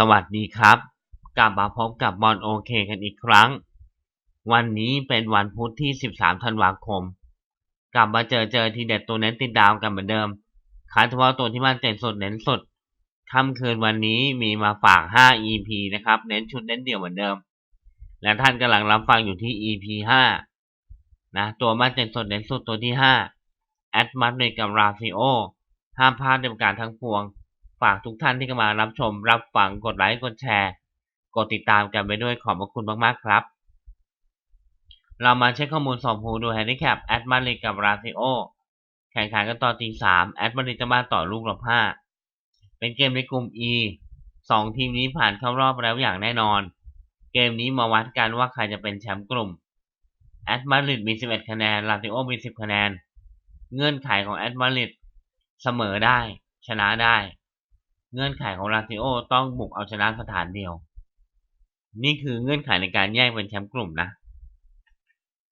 สวัสดีครับ กลับมาพบกับบอลโอเคกันอีกครั้ง วันนี้เป็นวันพุธที่ 13 ธันวาคม กลับมาเจอเจอทีเด็ดตัวเน้นติดดาวกันเหมือนเดิมขายเฉพาะตัวที่มั่นใจสดเน้นสดค่ำคืนวันนี้มีมาฝาก 5 EP นะครับ เน้นชุดเน้นเดี่ยวเหมือนเดิม และท่านกำลังรับฟังอยู่ที่ EP 5 นะ ตัวมั่นใจสดเน้นสดตัวที่5แอดมัดเนกับราซิโอห้ามพลาดในประการทั้งปวง ฝากทุกท่านที่เข้ามารับชม รับฟังกดไลค์กดแชร์ กดติดตามกันไปด้วยขอบพระคุณมากๆครับ เรามาเช็คข้อมูลสอบภูดูแฮนดิแคปแอดมาริกับราซิโอแข่งขันกันต่อตีสามแอดมาริจะมาต่อลูกละห้าเป็นเกมในกลุ่ม E สองทีมนี้ผ่านเข้ารอบแล้วอย่างแน่นอน เกมนี้มาวัดกันว่าใครจะเป็นแชมป์กลุ่มแอดมาริดมี 11 คะแนน ลาซิโอมี 10 คะแนน เงื่อนไขของแอดมาริดเสมอได้ ชนะได้ เงื่อนไขของลาซิโอต้องบุกเอาชนะสถานเดียว นี่คือเงื่อนไขในการแยกเป็นแชมป์กลุ่มนะ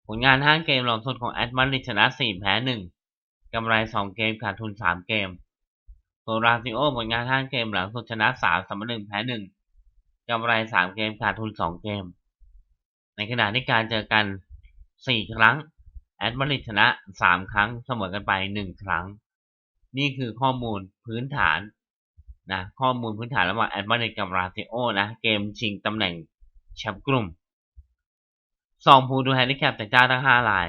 ผลงาน5เกมหลังสุดของแอดมาริชนะ 4 แพ้ 1กำไร 2 เกมขาดทุน 3 เกมส่วนราซิโอผลงาน5เกมหลังสุดชนะ3เสมอ1แพ้1กำไร 3 เกมขาดทุน 2 เกม ในขณะที่การเจอกัน 4 ครั้งแอดมาริชนะ 3 ครั้งเสมอกันไป 1 ครั้ง นี่คือข้อมูลพื้นฐาน นะข้อมูลพื้นฐานระหว่างแอดมาริดกับราซิโอนะเกมชิงตำแหน่งแชมป์กลุ่มสองผู้ดูแฮนดิแคปจากเจ้าทั้ง5ลาย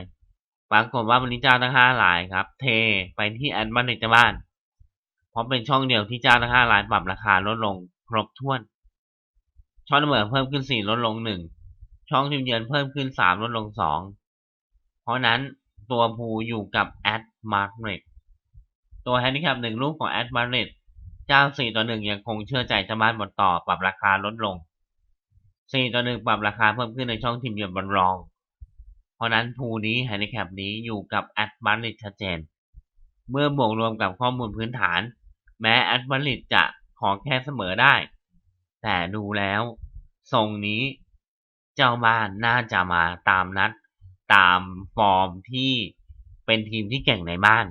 ปรากฏว่าวันนี้เจ้าทั้ง5ลายครับ เทไปที่แอดมาริดบ้าน เพราะเป็นช่องเดียวที่เจ้าทั้ง5ลายปรับราคาลดลงครบถ้วน ช่องเสมอเพิ่มขึ้น4ลดลง1ช่องทีมเยือนเพิ่มขึ้น3ลดลง2เพราะนั้นตัวภูอยู่กับแอดมาริดตัวแฮนดิแคปหนึ่งลูกของแอดมาริด เจ้า4ต่อ1ยังคงเชื่อใจเจ้าบ้านบนต่อปรับราคาลดลง4ต่อ1ปรับราคาเพิ่มขึ้นในช่องทีมเยือนบนรอง เพราะนั้นภูนี้แฮนดิแคปนี้อยู่กับแอดมาริดชัดเจน เมื่อบวกรวมกับข้อมูลพื้นฐาน แม้แอดมาริดจะขอแค่เสมอได้ แต่ดูแล้วทรงนี้เจ้าบ้านน่าจะมาตามนัด ตามฟอร์มที่เป็นทีมที่เก่งในบ้าน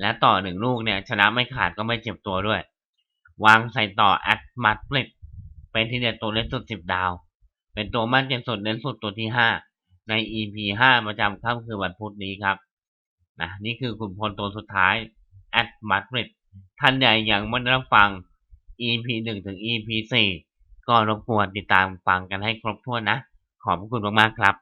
และต่อหนึ่งลูกเนี่ย ชนะไม่ขาดก็ไม่เจ็บตัวด้วย วางใส่ต่อแอดมาดริดเป็นที่เด็ดตัวเล่นสุดสิบดาว เป็นตัวมั่นใจสุดเน้นสุดตัวที่ห้าใน EP ห้าประจำค่ำคือวันพุธนี้ครับนะนี่คือคุณพลตัวสุดท้ายแอดมาดริดท่านใดยังไม่ได้รับฟัง EP หนึ่งถึง EP สี่ก็รบกวนติดตามฟังกันให้ครบถ้วนนะ ขอบคุณมากๆครับ